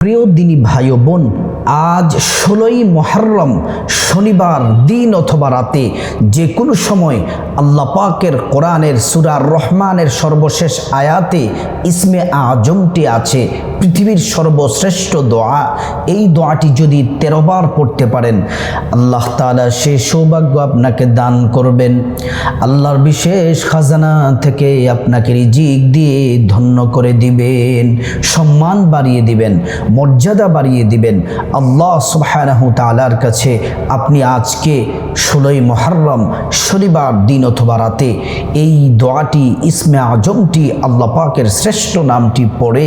প্রিয় দিনী ভাই ও বোন আজ ষোলোই মহরম, শনিবার দিন অথবা রাতে যে কোনো সময় আল্লাহ পাকের কোরআনের সুরার রহমানের সর্বশেষ আয়াতে ইসমে আজমটি আছে। পৃথিবীর সর্বশ্রেষ্ঠ দোয়া, এই দোয়াটি যদি তেরোবার পড়তে পারেন, আল্লাহ তাআলা সে সৌভাগ্য আপনাকে দান করবেন। আল্লাহর বিশেষ খাজানা থেকে আপনাকে রিজিক দিয়ে ধন্য করে দিবেন, সম্মান বাড়িয়ে দিবেন, মর্যাদা বাড়িয়ে দিবেন। আল্লাহ সুবহানাহু তাআলার কাছে আপনি আজকে ষোলোই মহরম শনিবার দিন অথবা রাতে এই দোয়াটি ইসমে আজমটি আল্লাহ পাকের শ্রেষ্ঠ নামটি পড়ে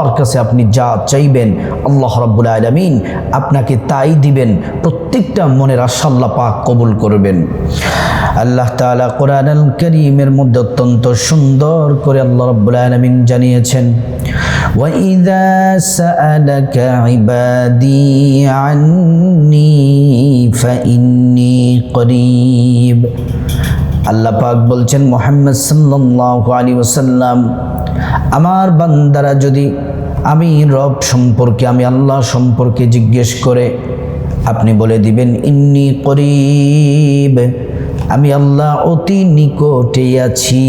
আল্লাহর কাছে আপনি যা চাইবেন আল্লাহ রব্বুল আলমিন আপনাকে তাই দিবেন প্রত্যেকটা মনের আশা আল্লাহ পাক কবুল করবেন আল্লাহ তাআলা কোরআন আল করিমের মধ্যে অত্যন্ত সুন্দর করে আল্লাহ রব্বুল আলমিন জানিয়েছেন وإذا سألك عبادي عني فإني قريب আল্লাহ পাক বলছেন, মোহাম্মদ সাল্লাল্লাহু আলাইহি ওয়াসাল্লাম, আমার বান্দারা যদি আমি রব সম্পর্কে, আমি আল্লাহ সম্পর্কে জিজ্ঞেস করে, আপনি বলে দিবেন, ইন্নি করিব, আমি আল্লাহ অতি নিকটে আছি,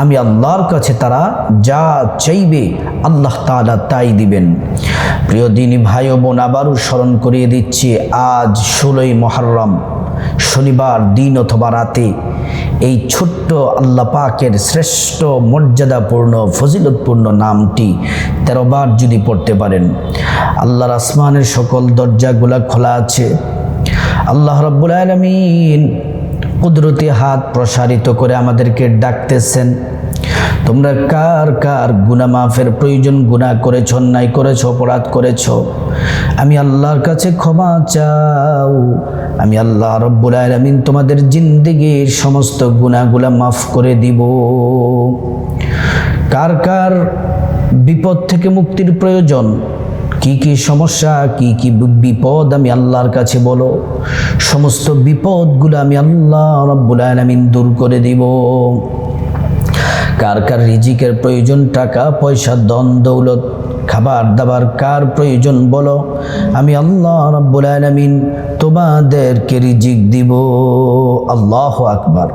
আমি আল্লাহর কাছে তারা যা চাইবে, আল্লাহ তাআলা তাই দিবেন। প্রিয় দিনী ভাই বোন, আবারও স্মরণ করিয়ে দিচ্ছি, আজ ষোলোই মহরম শনিবার দিন অথবা রাতে এই ছোট্ট আল্লাহ পাকের শ্রেষ্ঠ মর্যাদাপূর্ণ, ফজিলতপূর্ণ নামটি তেরোবার যদি পড়তে পারেন। আল্লাহর আসমানের সকল দরজাগুলা খোলা আছে। আল্লাহ রব্বুল আলমিন কুদরতি হাত প্রসারিত করে আমাদেরকে ডাকতেছেন। তোমরা কার কার গুনা মাফের প্রয়োজন গুনাহ করেছ, অন্যায় করেছ, অপরাধ করেছ? আমি আল্লাহর কাছে ক্ষমা চাও। আমি আল্লাহ রব্বুল আলমিন তোমাদের জিন্দিগির সমস্ত গুণাগুলা মাফ করে দিব। কার কার বিপদ থেকে মুক্তির প্রয়োজন? কি কি সমস্যা, কি কি বিপদ আমি আল্লাহর কাছে বলো। সমস্ত বিপদগুলো আমি আল্লাহ রব্বুল আলমিন দূর করে দিব। কার কার রিজিকের প্রয়োজন, টাকা, পয়সা দন দৌলত খাবার দাবার কার প্রয়োজন বলো? আমি আল্লাহ রব্বুল আলমিন তোমাদেরকে রিজিক দিব। আল্লাহ আকবার।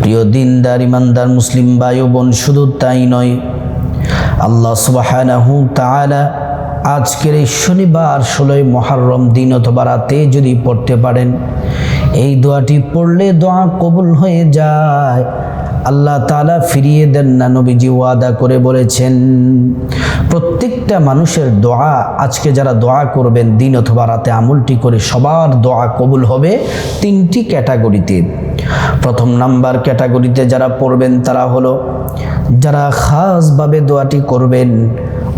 প্রিয় দিনদার, ইমানদার, মুসলিম বায়ু বোন শুধু তাই নয়, আল্লাহ তাআলা আজকের এই শনিবার ষোলোই মহারম দিন অথবা রাতে যদি পড়তে পারেন, এই দোয়াটি পড়লে দোয়া কবুল হয়ে যায়। আল্লাহ তালা ফিরিয়ে দেন না, নবীজি ওয়াদা করে বলেছেন, প্রত্যেকটা মানুষের দোয়া, আজকে যারা দোয়া করবেন দিন অথবা রাতে আমলটি করে সবার দোয়া কবুল হবে তিনটি ক্যাটাগরিতে। প্রথম নাম্বার ক্যাটাগরিতে যারা পড়বেন তারা হলো, যারা খাসভাবে দোয়াটি করবেন,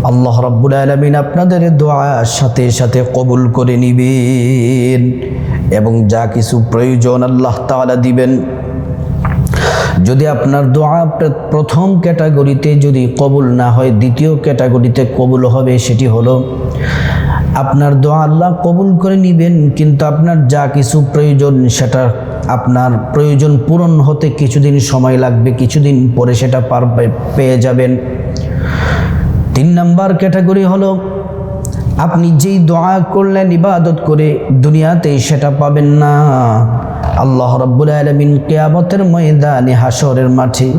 আল্লাহ রব্বুল আলমিন আপনাদের দোয়া সাথে সাথে কবুল করে নিবেন এবং যা কিছু প্রয়োজন আল্লাহ তাআলা দিবেন। যদি আপনার দোয়া প্রথম ক্যাটাগরিতে যদি কবুল না হয়, দ্বিতীয় ক্যাটাগরিতে কবুল হবে সেটি হলো, আপনার দোয়া আল্লাহ কবুল করে নিবেন, কিন্তু আপনার যা কিছু প্রয়োজন সেটা আপনার প্রয়োজন পূরণ হতে কিছুদিন সময় লাগবে, কিছুদিন পরে সেটা পার পেয়ে যাবেন। তিন নাম্বার ক্যাটাগরি হলো, আপনি যেই দোয়া করলেন, ইবাদত করে দুনিয়াতে সেটা পাবেন না। আল্লাহ রব্বুল আলমিন কেয়ামতের ময়দানে হাসরের মাঠে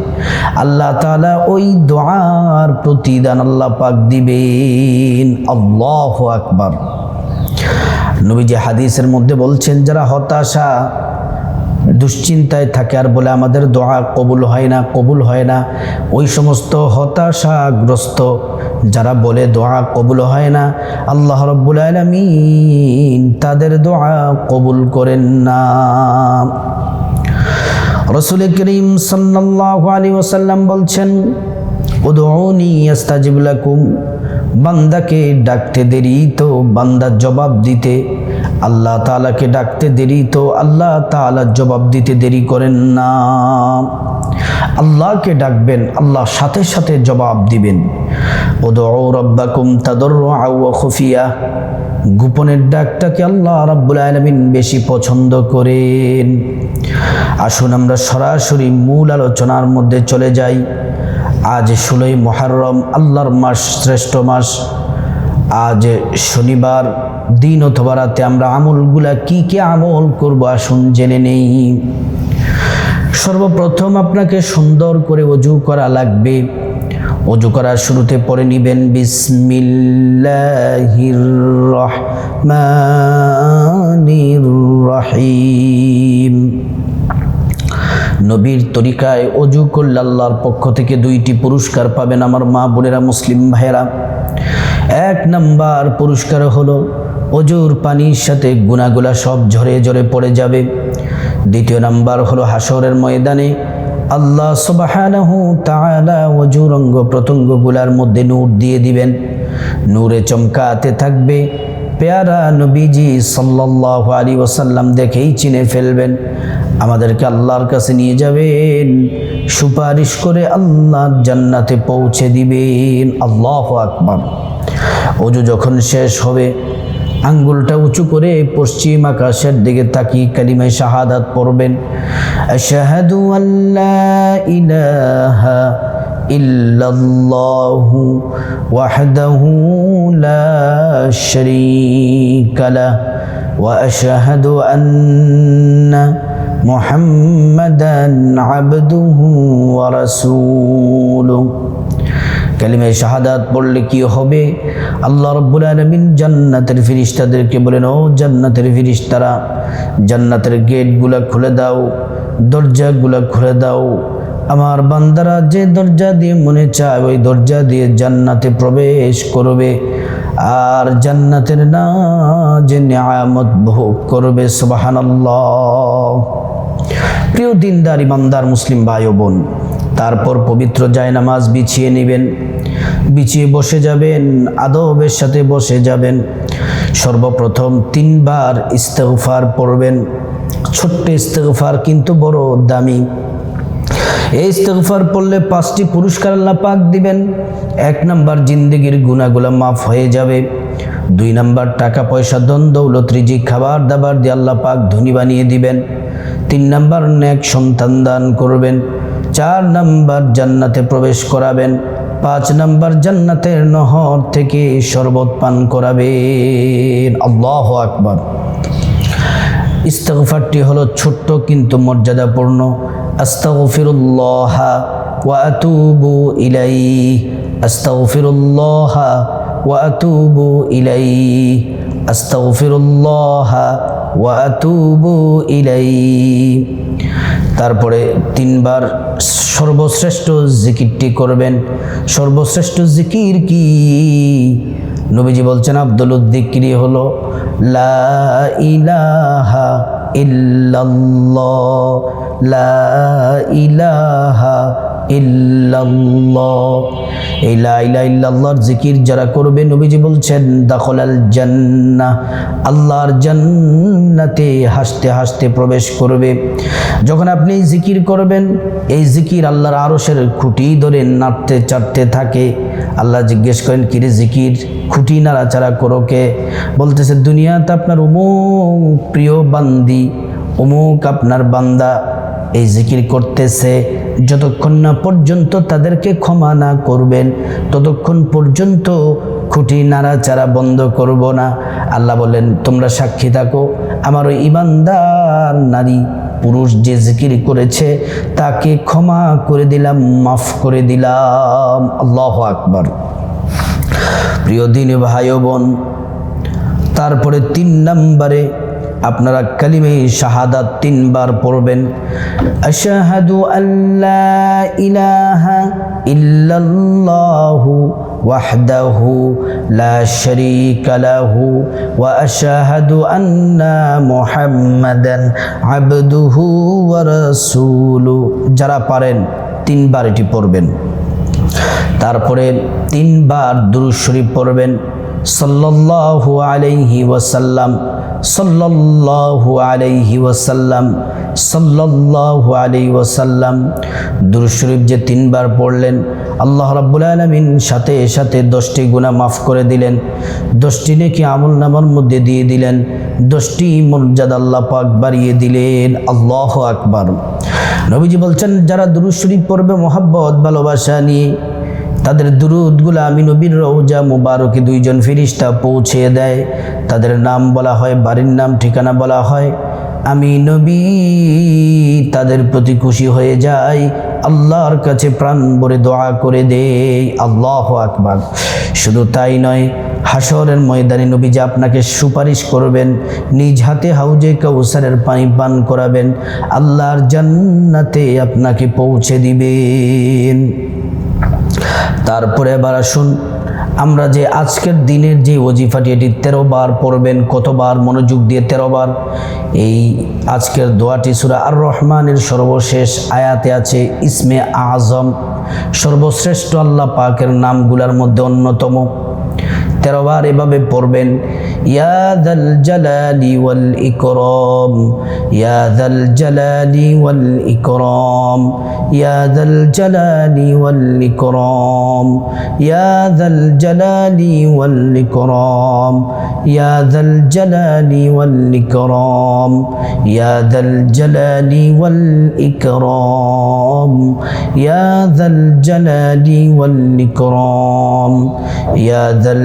আল্লাহ তালা ওই দোয়ার প্রতিদান আল্লাহ পাক দিবেন। আল্লাহ আকবার। নবীজি হাদিসের মধ্যে বলছেন, যারা হতাশা দুশ্চিন্তায় থাকে আর বলে আমাদের দোয়া কবুল হয় না, কবুল হয় না। ওই সমস্ত হতাশাগ্রস্ত যারা বলে দোয়া কবুল হয় না, আল্লাহ রব্বুল আলমিন তাদের দোয়া কবুল করেন না। রসুল করিম সাল্লাহ আলী ওসাল্লাম বলছেন উদৌনি আস্তাজিব লাকুম, বান্দাকে ডাকতে দেরি তো বান্দা জবাব দিতে আল্লাহ তালাকে ডাকতে দেরি তো আল্লাহ তালা জবাব দিতে দেরি করেন না। আল্লাহকে ডাকবেন, আল্লাহ সাথে সাথে জবাব দিবেন। তাদর খুফিয়া। গোপনের ডাকটাকে আল্লাহ রাব্বুল আলমিন বেশি পছন্দ করেন। আসুন আমরা সরাসরি মূল আলোচনার মধ্যে চলে যাই। আজ ষোলোই মহারম আল্লাহর মাস, শ্রেষ্ঠ মাস। আজ শনিবার, দিন অথবা রাতে আমরা আমলগুলা কি কি আমল করব আসুন জেনে নেই। সর্বপ্রথম আপনাকে সুন্দর করে অজু করা লাগবে। অজু করার শুরুতে পরে নিবেন বিসমিল্লাহির রহমানির রহিম। নবীর তরিকায় অজু করলে আল্লাহর পক্ষ থেকে দুইটি পুরস্কার পাবেন আমার মা বোনেরা মুসলিম ভাইয়েরা। এক নাম্বার পুরস্কার হলো অজুর পানির সাথে গুনাগুলা সব ঝরে ঝরে পড়ে যাবে। দ্বিতীয় নাম্বার হলো হাসরের ময়দানে আল্লাহ সুবাহানাহু অজুর অঙ্গ প্রত্যঙ্গগুলার মধ্যে নূর দিয়ে দিবেন। নূরে চমকাতে থাকবে। পেয়ারা নবীজি সাল্লাল্লাহু আলী ওসাল্লাম দেখেই চিনে ফেলবেন। আমাদেরকে আল্লাহর কাছে নিয়ে যাবেন। সুপারিশ করে আল্লাহর জান্নাতে পৌঁছে দিবেন। আল্লাহ আকবার। অজু যখন শেষ হবে, আঙ্গুলটা উঁচু করে পশ্চিম আকাশের দিকে তাকিয়ে কালিমায় শাহাদাত পড়বেন। আশহাদু আল্লাহ ইলাহা ইল্লাল্লাহু ওয়াহদাহু লা শারীকা লাহ। ওয়া আশহাদু আন্না আবদুহু ওয়া রাসূলুহু। কালিমায় শাহাদাত পড়লে কি হবে? আল্লাহ রব্বুল আলমিন জান্নাতের ফিরিস্তাদেরকে বলেন, ও জান্নাতের ফিরিস্তারা জান্নাতের গেটগুলা খুলে দাও, দরজাগুলা খুলে দাও। আমার বান্দারা যে দরজা দিয়ে মনে চায়, ওই দরজা দিয়ে জান্নাতে প্রবেশ করবে। আর জান্নাতের না যে নিয়ামত ভোগ করবে, সুবাহানাল্লাহ। প্রিয় দিনদার, ইমানদার মুসলিম ভাই ও বোন, তারপর পবিত্র জায়নামাজ বিছিয়ে নেবেন, বিছিয়ে বসে যাবেন, আদবের সাথে বসে যাবেন, সর্বপ্রথম তিনবার ইস্তেগফার পড়বেন। ছোট্ট ইস্তেগফার কিন্তু বড় দামি। এই ইস্তেগফার পড়লে পাঁচটি পুরস্কার আল্লাহ পাক দিবেন। এক নাম্বার জিন্দগির গুণাগুলা মাফ হয়ে যাবে। দুই নাম্বার টাকা পয়সা দন দৌলত, রিজিক খাবার দাবার দিয়ে আল্লাহ পাক ধনী বানিয়ে দিবেন। তিন নাম্বার নেক সন্তান দান করবেন, চার নাম্বার জান্নাতে প্রবেশ করাবেন, পাঁচ নাম্বার জান্নাতের নহর থেকে শরবত পান করাবেন। আল্লাহ আকবার। ইস্তগফারটি হলো ছোট্ট কিন্তু মর্যাদাপূর্ণ। আস্তাগফিরুল্লাহ ওয়াতুবু ইলাই ইলাইহি। ওয়াতুবু ইলাই আতুবু ইলাইহি আস্তাগফিরুল্লাহ ওয়া আতুবু ইলাইহি। তারপরে তিনবার সর্বশ্রেষ্ঠ জিকিরটি করবেন। সর্বশ্রেষ্ঠ জিকির কি? নবীজি বলছেন, আব্দুল উদ্দিকিরি হলো, লা ইলাহা ইল্লাল্লাহ, লা ইলাহা ইল্লাল্লাহ। এই লা জিকির যারা করবে, নবীজি বলছেন, দাখলাল জান্নাহ। আল্লাহর জান্নাতে হাসতে হাসতে প্রবেশ করবে। যখন আপনি জিকির করবেন, এই জিকির আল্লাহর আরশের খুঁটি ধরে নাড়তে চাটতে থাকে। আল্লাহ জিজ্ঞেস করেন কিরে জিকির? খুঁটি নাড়াচাড়া করো কে? বলতেছে, দুনিয়াতে আপনার অমুক প্রিয় বান্দি অমুক আপনার বান্দা এই জিকির করতেছে, যতক্ষণ না পর্যন্ত তাদেরকে ক্ষমা না করবেন, ততক্ষণ পর্যন্ত খুঁটি নাড়াচাড়া বন্ধ করব না। আল্লাহ বলেন, তোমরা সাক্ষী থাকো, আমার ওই ইমানদার নারী পুরুষ যে জিকির করেছে, তাকে ক্ষমা করে দিলাম, মাফ করে দিলাম। আল্লাহ আকবার। প্রিয় দিন ভাই বোন, তারপরে তিন নম্বরে আপনারা কালিমে শাহাদাত তিনবার পড়বেন। আশাহাদু আল্লাহ ইলাহা ইল্লাল্লাহু শারীকা লাহু ওয়া আশহাদু আন্না মুহাম্মাদান আবদুহু ওয়া রাসূলুহু যারা পারেন তিনবার এটি পড়বেন। তারপরে তিনবার দুরূদ শরীফ পড়বেন। সাল্লাল্লাহু আলাইহি ওয়াসাল্লাম, সাল্লাল্লাহু আলাইহি ওয়াসাল্লাম, সাল্লাল্লাহু আলাইহি ওয়াসাল্লাম দুরূদ শরীফ যে তিনবার পড়লেন, আল্লাহ রাব্বুল আলামিন সাথে সাথে দশটি গুনাহ মাফ করে দিলেন, দশটি নেকি আমল নামার মধ্যে দিয়ে দিলেন, দশটি মর্যাদা আল্লাহ পাক বাড়িয়ে দিলেন, আল্লাহ আকবার। নবীজি বলছেন, যারা দুরূদ শরীফ পড়বে, মোহাব্বত, ভালোবাসা নিয়ে তাদের দুরুদগুলো আমি নবীর রৌজা মুবারকে দুইজন ফিরিস্তা পৌঁছে দেয়। তাদের নাম বলা হয়, বাড়ির নাম, ঠিকানা বলা হয়। আমি নবী, তাদের প্রতি খুশি হয়ে যাই। আল্লাহর কাছে প্রাণ ভরে দোয়া করে দেই। আল্লাহ আকবার। শুধু তাই নয় হাসরের ময়দানে নবী যে আপনাকে সুপারিশ করবেন, নিজ হাতে হাউজে কৌসারের পানি পান করাবেন, আল্লাহর জান্নাতে আপনাকে পৌঁছে দিবেন। তারপরে এবার আসুন, আমরা যে আজকের দিনের যে ওজিফাটি, এটি তেরো বার পড়বেন, কতবার মনোযোগ দিয়ে তেরো বার এই আজকের দোয়াটি সুরা আর রহমানের সর্বশেষ আয়াতে আছে, ইসমে আজম, সর্বশ্রেষ্ঠ আল্লাহ পাকের নামগুলার মধ্যে অন্যতম। তেরোবার এভাবে পড়বেন ইয়াদাল জালালি ওয়াল ইকরম ইয়াদাল জালালি ওয়াল ইকরম ইয়াদাল জালালি ওয়াল ইকরম ইয়াদাল জালালি ওয়াল ইকরম ইয়াদাল জালালি ওয়াল ইকরম ইয়াদাল জালালি ওয়াল ইকরম ইয়াদাল জালালি ওয়াল ইকরম ইয়াদাল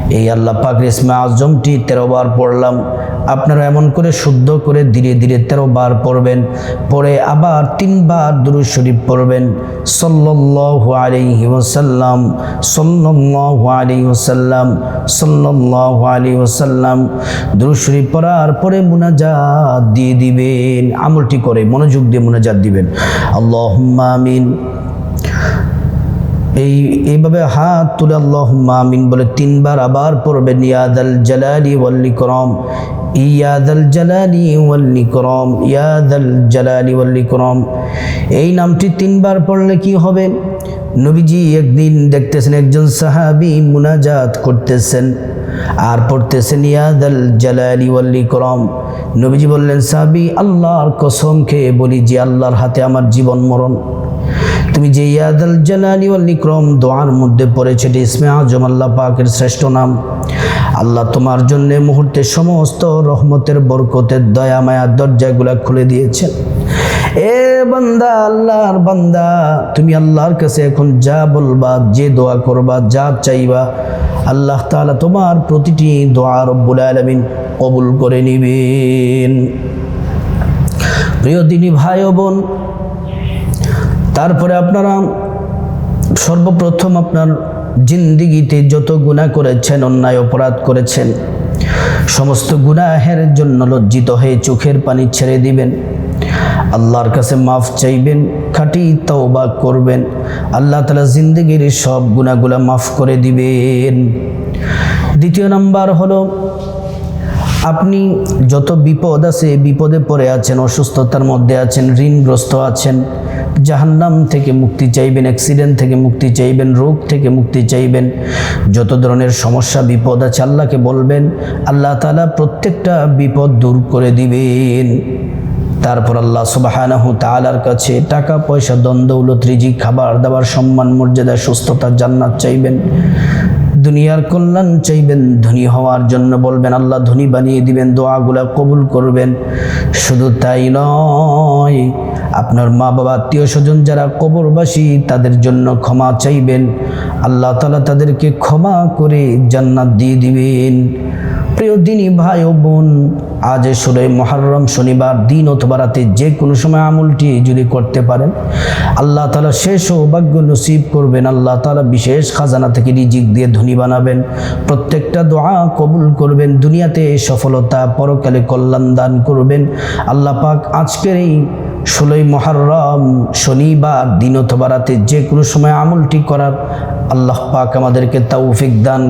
এই আল্লাহ পাক ইসমা আজমটি তেরো বার পড়লাম। আপনারা এমন করে শুদ্ধ করে ধীরে ধীরে তেরো বার পড়বেন পরে আবার তিনবার দুরু শরীফ পড়বেন। সল্লাল্লাহু আলাইহি ওয়াসাল্লাম। দুরুদ শরীফ পড়ার পরে মুনাজাত দিয়ে দিবেন, আমলটি করে মনোযোগ দিয়ে মুনাজাত দিবেন। আল্লাহুম্মা আমিন। এই, এইভাবে হাত তুলে আল্লাহ আমিন বলে তিনবার আবার পড়বেন ইয়াদাল জালালি ওয়াল্লি করম ইয়াদাল জালালি ওয়াল্লি করম ইয়াদাল জালালি ওয়াল্লি করম এই নামটি তিনবার পড়লে কি হবে? নবীজি একদিন দেখতেছেন একজন সাহাবি মুনাজাত করতেছেন, আর পড়তেছেন ইয়াদাল জালালি ওয়াল্লি করম নবীজি বললেন, সাহাবি, আল্লাহর কসম খেয়ে বলি যে, আল্লাহর হাতে আমার জীবন মরণ। তুমি যে ইয়াদাল জালালি ওয়াল ইকরাম দোয়ার মধ্যে পড়েছে, এটি ইসমে আজম, আল্লাহ পাকের শ্রেষ্ঠ নাম। আল্লাহ তোমার জন্য মুহূর্তে সমস্ত রহমতের বরকতের দয়া, মায়া, দরজাগুলা খুলে দিয়েছেন এ বান্দা, আল্লাহর বান্দা, তুমি আল্লাহর কাছে এখন যা বলবা, যে দোয়া করবা, যা চাইবা, আল্লাহ তাআলা তোমার প্রতিটি দোয়া রব্বুল আলামিন কবুল করে নিবেন। প্রিয় দিনী ভাই বোন তারপরে আপনারা সর্বপ্রথম আপনার জিন্দিগিতে যত গুণা করেছেন, অন্যায়, অপরাধ করেছেন, সমস্ত গুনাহের জন্য লজ্জিত হয়ে চোখের পানি ছেড়ে দিবেন। আল্লাহর কাছে মাফ চাইবেন, খাটি তওবা করবেন। আল্লাহ তালা জিন্দগির সব গুণাগুলা মাফ করে দিবেন। দ্বিতীয় নাম্বার হলো আপনি যত বিপদ আছে বিপদে পড়ে আছেন, অসুস্থতার মধ্যে আছেন, ঋণগ্রস্ত আছেন, জাহান্নাম থেকে মুক্তি চাইবেন অ্যাক্সিডেন্ট থেকে মুক্তি চাইবেন, রোগ থেকে মুক্তি চাইবেন, যত ধরনের সমস্যা, বিপদ আছে আল্লাহকে বলবেন, আল্লাহ তালা প্রত্যেকটা বিপদ দূর করে দিবেন। তারপর আল্লাহ সুবাহানাহু তালার কাছে টাকা, পয়সা দ্বন্দ্বৌলত রিজিক খাবার দাবার সম্মান, মর্যাদা, সুস্থতা, জান্নাত চাইবেন। দুনিয়ার কল্যাণ চাইবেন, ধনী হওয়ার জন্য বলবেন, আল্লাহ ধনী বানিয়ে দিবেন, দোয়াগুলা কবুল করবেন। শুধু তাই নয়, আপনার মা বাবা আত্মীয় স্বজন যারা কবরবাসী, তাদের জন্য ক্ষমা চাইবেন। আল্লাহ তালা তাদেরকে ক্ষমা করে জান্নাত দিয়ে দিবেন। প্রিয় দিনী ভাই ও বোন, আজ সুরে মহারম শনিবার, দিন অথবা রাতে যে কোনো সময় আমলটি যদি করতে পারেন, আল্লাহ তালা শেষ সৌভাগ্য নসিব করবেন, আল্লাহ তালা বিশেষ খাজানা থেকে রিজিক দিয়ে ধনী বানাবেন, প্রত্যেকটা দোয়া কবুল করবেন, দুনিয়াতে সফলতা, পরকালে কল্যাণ দান করবেন। আল্লাহ পাক আজকের এই ষোলোই মহারম শনিবার, দিন অথবা রাতে যে কোনো সময় আমলটি করার আল্লাহ পাক আমাদেরকে তৌফিক দান